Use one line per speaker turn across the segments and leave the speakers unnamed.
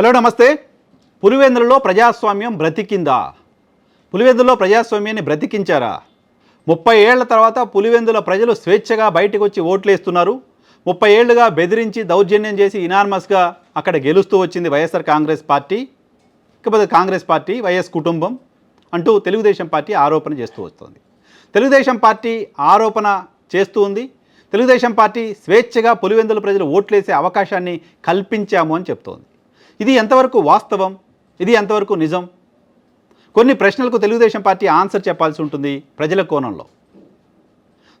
Hello నమస్తే. పులివెందులలో ప్రజాస్వామ్యం బ్రతికిందా? పులివెందులో ప్రజాస్వామ్యాన్ని బ్రతికించారా? ముప్పై ఏళ్ళ తర్వాత పులివెందుల ప్రజలు స్వేచ్ఛగా బయటకు వచ్చి ఓట్లేస్తున్నారు. ముప్పై ఏళ్ళుగా బెదిరించి దౌర్జన్యం చేసి ఇనార్మస్గా అక్కడ గెలుస్తూ వచ్చింది వైఎస్ఆర్ కాంగ్రెస్ పార్టీ ఇకపోతే కాంగ్రెస్ పార్టీ వైఎస్ కుటుంబం అంటూ తెలుగుదేశం పార్టీ ఆరోపణ చేస్తూ వస్తుంది. తెలుగుదేశం పార్టీ ఆరోపణ చేస్తూ ఉంది. తెలుగుదేశం పార్టీ స్వేచ్ఛగా పులివెందుల ప్రజలు ఓట్లేసే అవకాశాన్ని కల్పించాము అని చెప్తోంది. ఇది ఎంతవరకు వాస్తవం? ఇది ఎంతవరకు నిజం? కొన్ని ప్రశ్నలకు తెలుగుదేశం పార్టీ ఆన్సర్ చెప్పాల్సి ఉంటుంది ప్రజల కోణంలో.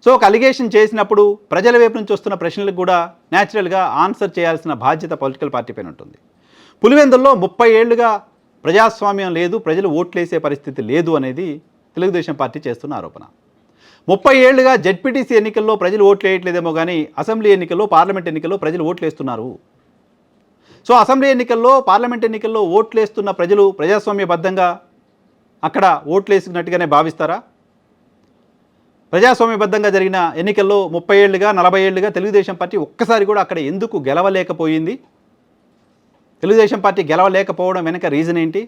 సో ఒక అలిగేషన్ చేసినప్పుడు ప్రజల వైపు నుంచి వస్తున్న ప్రశ్నలకు కూడా న్యాచురల్గా ఆన్సర్ చేయాల్సిన బాధ్యత పొలిటికల్ పార్టీ పైన ఉంటుంది. పులివెందుల్లో ముప్పై ఏళ్ళుగా ప్రజాస్వామ్యం లేదు ప్రజలు ఓట్లేసే పరిస్థితి లేదు అనేది తెలుగుదేశం పార్టీ చేస్తున్న ఆరోపణ. ముప్పై ఏళ్ళుగా జెడ్పీటీసీ ఎన్నికల్లో ప్రజలు ఓట్లు వేయట్లేదేమో కానీ అసెంబ్లీ ఎన్నికల్లో పార్లమెంట్ ఎన్నికల్లో ప్రజలు ఓట్లు వేస్తున్నారు సో అసెంబ్లీ ఎన్నికల్లో పార్లమెంట్ ఎన్నికల్లో ఓట్లు వేస్తున్న ప్రజలు ప్రజాస్వామ్యబద్ధంగా అక్కడ ఓట్లేసినట్టుగానే భావిస్తారా? ప్రజాస్వామ్యబద్ధంగా జరిగిన ఎన్నికల్లో ముప్పై ఏళ్ళుగా నలభై ఏళ్ళుగా తెలుగుదేశం పార్టీ ఒక్కసారి కూడా అక్కడ ఎందుకు గెలవలేకపోయింది? తెలుగుదేశం పార్టీ గెలవలేకపోవడం వెనక రీజన్ ఏంటి?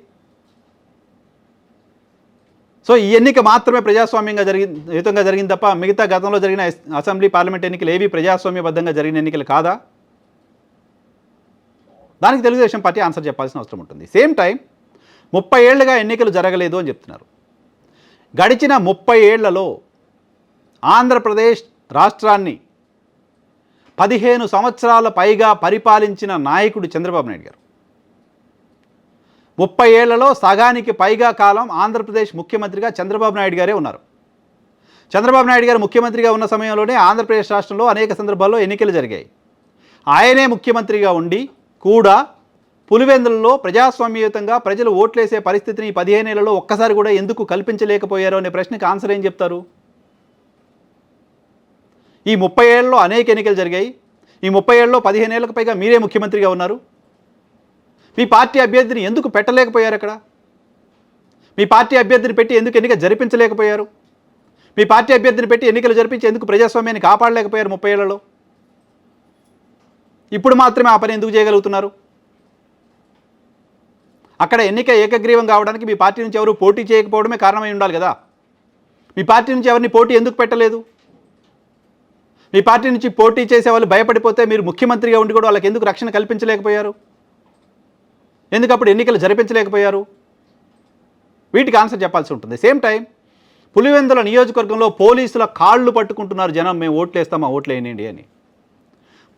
సో ఈ ఎన్నిక మాత్రమే ప్రజాస్వామ్యంగా జరిగి యుతంగా జరిగింది తప్ప మిగతా గతంలో జరిగిన అసెంబ్లీ పార్లమెంట్ ఎన్నికలు ఏవి ప్రజాస్వామ్యబద్ధంగా జరిగిన ఎన్నికలు కాదా? దానికి తెలుగుదేశం పార్టీ ఆన్సర్ చెప్పాల్సిన అవసరం ఉంటుంది. సేమ్ టైం ముప్పై ఏళ్ళుగా ఎన్నికలు జరగలేదు అని చెప్తున్నారు. గడిచిన ముప్పై ఏళ్ళలో ఆంధ్రప్రదేశ్ రాష్ట్రాన్ని పదిహేను సంవత్సరాల పైగా పరిపాలించిన నాయకుడు చంద్రబాబు నాయుడు గారు. ముప్పై ఏళ్ళలో సగానికి పైగా కాలం ఆంధ్రప్రదేశ్ ముఖ్యమంత్రిగా చంద్రబాబు నాయుడు గారే ఉన్నారు. చంద్రబాబు నాయుడు గారు ముఖ్యమంత్రిగా ఉన్న సమయంలోనే ఆంధ్రప్రదేశ్ రాష్ట్రంలో అనేక సందర్భాల్లో ఎన్నికలు జరిగాయి. ఆయనే ముఖ్యమంత్రిగా ఉండి కూడా పులివెందులలో ప్రజాస్వామ్యయుతంగా ప్రజలు ఓట్లేసే పరిస్థితిని ఈ పదిహేనేళ్ళలో ఒక్కసారి కూడా ఎందుకు కల్పించలేకపోయారో అనే ప్రశ్నకి ఆన్సర్ ఏం చెప్తారు? ఈ ముప్పై ఏళ్ళలో అనేక ఎన్నికలు జరిగాయి. ఈ ముప్పై ఏళ్ళలో పదిహేను ఏళ్ళకు పైగా మీరే ముఖ్యమంత్రిగా ఉన్నారు. మీ పార్టీ అభ్యర్థిని ఎందుకు పెట్టలేకపోయారు అక్కడ? మీ పార్టీ అభ్యర్థిని పెట్టి ఎందుకు ఎన్నిక జరిపించలేకపోయారు? మీ పార్టీ అభ్యర్థిని పెట్టి ఎన్నికలు జరిపించి ఎందుకు ప్రజాస్వామ్యాన్ని కాపాడలేకపోయారు ముప్పై ఏళ్ళలో? ఇప్పుడు మాత్రమే ఆ పని ఎందుకు చేయగలుగుతున్నారు? అక్కడ ఎన్నిక ఏకగ్రీవం కావడానికి మీ పార్టీ నుంచి ఎవరు పోటీ చేయకపోవడమే కారణమై ఉండాలి కదా. మీ పార్టీ నుంచి ఎవరిని పోటీ ఎందుకు పెట్టలేదు? మీ పార్టీ నుంచి పోటీ చేసే వాళ్ళు భయపడిపోతే మీరు ముఖ్యమంత్రిగా ఉండి కూడా వాళ్ళకి ఎందుకు రక్షణ కల్పించలేకపోయారు? ఎందుకు అప్పుడు ఎన్నికలు జరిపించలేకపోయారు? వీటికి ఆన్సర్ చెప్పాల్సి ఉంటుంది. సేమ్ టైం పులివెందుల నియోజకవర్గంలో పోలీసుల కాళ్ళు పట్టుకుంటున్నారు జనం. మేము ఓట్లేస్తామా వేస్తాం ఓట్లు వేయండి అని.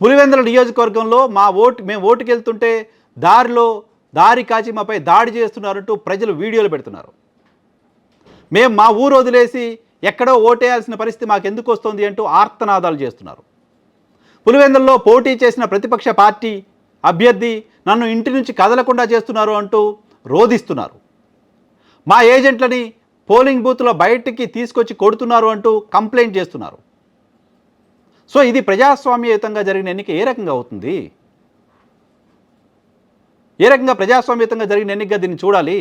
పులివెందుల నియోజకవర్గంలో మా ఓటు మేము ఓటుకెళ్తుంటే దారిలో దారి కాచి మాపై దాడి చేస్తున్నారంటూ ప్రజలు వీడియోలు పెడుతున్నారు. మేము మా ఊరు వదిలేసి ఎక్కడో ఓటేయాల్సిన పరిస్థితి మాకు ఎందుకు వస్తుంది అంటూ ఆర్తనాదాలు చేస్తున్నారు. పులివెందుల్లో పోటీ చేసిన ప్రతిపక్ష పార్టీ అభ్యర్థి నన్ను ఇంటి నుంచి కదలకుండా చేస్తున్నారు అంటూ రోధిస్తున్నారు. మా ఏజెంట్లని పోలింగ్ బూత్లో బయటికి తీసుకొచ్చి కొడుతున్నారు అంటూ కంప్లైంట్ చేస్తున్నారు. సో ఇది ప్రజాస్వామ్యయుతంగా జరిగిన ఎన్నిక ఏ రకంగా అవుతుంది? ఏ రకంగా ప్రజాస్వామ్యయుతంగా జరిగిన ఎన్నికగా దీన్ని చూడాలి?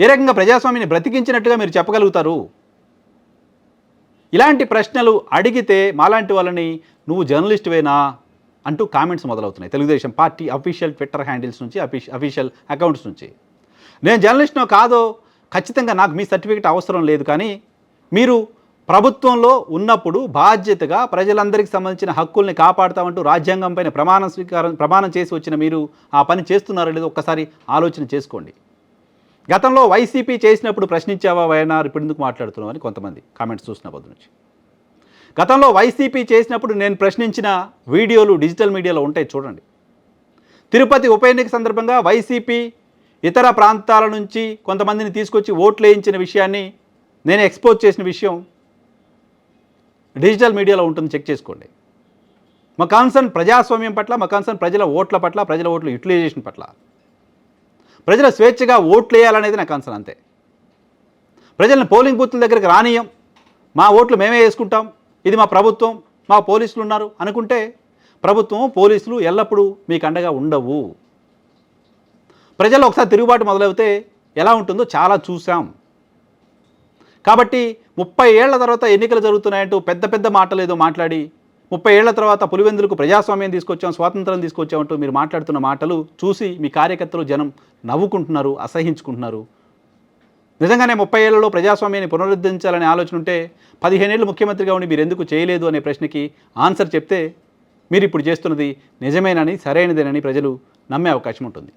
ఏ రకంగా ప్రజాస్వామ్యాన్ని బ్రతికించినట్టుగా మీరు చెప్పగలుగుతారు? ఇలాంటి ప్రశ్నలు అడిగితే మాలాంటి వాళ్ళని నువ్వు జర్నలిస్ట్వేనా అంటూ కామెంట్స్ మొదలవుతున్నాయి. Telugu Desam party official Twitter handles నుంచి అఫీష్ అఫీషియల్ అకౌంట్స్ నుంచి. నేను జర్నలిస్ట్నో కాదో ఖచ్చితంగా నాకు మీ సర్టిఫికేట్ అవసరం లేదు కానీ మీరు ప్రభుత్వంలో ఉన్నప్పుడు బాధ్యతగా ప్రజలందరికీ సంబంధించిన హక్కుల్ని కాపాడుతామంటూ రాజ్యాంగం పైన ప్రమాణం స్వీకారం ప్రమాణం చేసి వచ్చిన మీరు ఆ పని చేస్తున్నారో లేదో ఒక్కసారి ఆలోచన చేసుకోండి. గతంలో వైసీపీ చేసినప్పుడు ప్రశ్నించావా వైఎన్ఆర్? ఇప్పుడు ఎందుకు మాట్లాడుతున్నావు అని కొంతమంది కామెంట్స్ చూసిన పొద్దు నుంచి. గతంలో వైసీపీ చేసినప్పుడు నేను ప్రశ్నించిన వీడియోలు డిజిటల్ మీడియాలో ఉంటాయి చూడండి. తిరుపతి ఉప ఎన్నిక సందర్భంగా వైసీపీ ఇతర ప్రాంతాల నుంచి కొంతమందిని తీసుకొచ్చి ఓట్లు వేయించిన విషయాన్ని నేను ఎక్స్పోజ్ చేసిన విషయం డిజిటల్ మీడియాలో ఉంటుంది చెక్ చేసుకోండి. మా కాన్సర్న్ ప్రజాస్వామ్యం పట్ల మా కాన్సర్న్ ప్రజల ఓట్ల పట్ల ప్రజల ఓట్ల యూటిలైజేషన్ పట్ల. ప్రజల స్వేచ్ఛగా ఓట్లు వేయాలనేది నా కాన్సర్న్ అంతే. ప్రజలను పోలింగ్ బూత్ల దగ్గరికి రానియం మా ఓట్లు మేమే వేసుకుంటాం. ఇది మా ప్రభుత్వం మా పోలీసులు ఉన్నారు అనుకుంటే ప్రభుత్వం పోలీసులు ఎల్లప్పుడూ మీకు అండగా ఉండవు. ప్రజలు ఒకసారి తిరుగుబాటు మొదలవుతే ఎలా ఉంటుందో చాలా చూసాం కాబట్టి ముప్పై ఏళ్ళ తర్వాత ఎన్నికలు జరుగుతున్నాయంటూ పెద్ద పెద్ద మాటలు ఏదో మాట్లాడి ముప్పై ఏళ్ళ తర్వాత పులివెందులకు ప్రజాస్వామ్యం తీసుకొచ్చాం స్వాతంత్రం తీసుకొచ్చామంటూ మీరు మాట్లాడుతున్న మాటలు చూసి మీ కార్యకర్తలు జనం నవ్వుకుంటున్నారు అసహించుకుంటున్నారు. నిజంగానే ముప్పై ఏళ్ళలో ప్రజాస్వామ్యాన్ని పునరుద్ధరించాలనే ఆలోచన ఉంటే పదిహేనేళ్ళు ముఖ్యమంత్రిగా ఉండి మీరు ఎందుకు చేయలేదు అనే ప్రశ్నకి ఆన్సర్ చెప్తే మీరు ఇప్పుడు చేస్తున్నది నిజమేనని సరైనదేనని ప్రజలు నమ్మే అవకాశం ఉంటుంది.